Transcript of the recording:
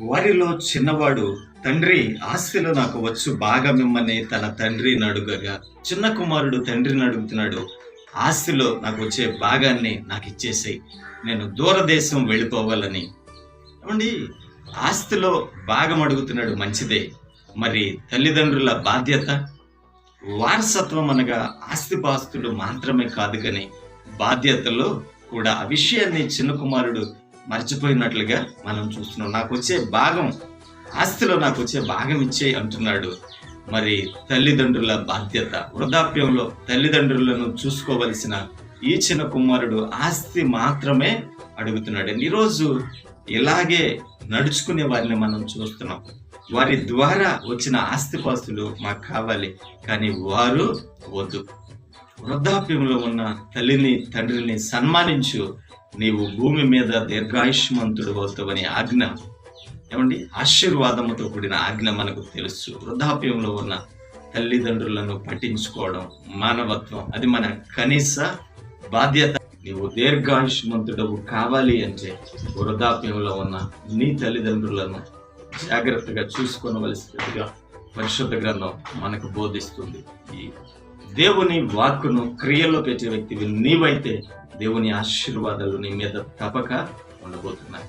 వారిలో చిన్నవాడు తండ్రి ఆస్తిలో నాకు వచ్చు బాగా మిమ్మల్ని తన తండ్రిని అడుగగా చిన్న కుమారుడు తండ్రిని అడుగుతున్నాడు ఆస్తిలో నాకు వచ్చే భాగాన్ని నాకు ఇచ్చేసాయి. నేను దూరదేశం వెళ్ళిపోవాలని. ఏమండి? ఆస్తిలో భాగం అడుగుతున్నాడు మంచిదే. మరి తల్లిదండ్రుల బాధ్యత? వారసత్వం అనగా ఆస్తిపాస్తులు మాత్రమే కాదు కానీ బాధ్యతలో కూడా. ఆ విషయాన్ని చిన్న కుమారుడు మర్చిపోయినట్లుగా మనం చూస్తున్నాం. నాకు వచ్చే భాగం ఆస్తిలో నాకు వచ్చే భాగం ఇచ్చే అంటున్నాడు మరి తల్లిదండ్రుల బాధ్యత. వృద్ధాప్యంలో తల్లిదండ్రులను చూసుకోవలసిన ఈ చిన్న కుమారుడు ఆస్తి మాత్రమే అడుగుతున్నాడు. ఈరోజు ఇలాగే నడుచుకునే వారిని మనం చూస్తున్నాం. వారి ద్వారా వచ్చిన ఆస్తిపాస్తులు మాకు కావాలి కానీ వారు వద్దు. వృద్ధాప్యంలో ఉన్న తల్లిని తండ్రిని సన్మానించు నీవు భూమి మీద దీర్ఘాయుష్మంతుడు అవుతావని ఆజ్ఞ. ఏమండి? ఆశీర్వాదముతో కూడిన ఆజ్ఞ మనకు తెలుసు. వృద్ధాప్యంలో ఉన్న తల్లిదండ్రులను పట్టించుకోవడం మానవత్వం. అది మన కనీస బాధ్యత. నీవు దీర్ఘాయుష్మంతుడవు కావాలి అంటే వృద్ధాప్యంలో ఉన్న నీ తల్లిదండ్రులను జాగ్రత్తగా చూసుకోవలసినట్టుగా పరిశుద్ధ గ్రంథం మనకు బోధిస్తుంది. ఈ దేవుని వాక్కును క్రియలో పెట్టే వ్యక్తివి నీవైతే దేవుని ఆశీర్వాదాలు నీ మీద తప్పక ఉండబోతున్నాయి.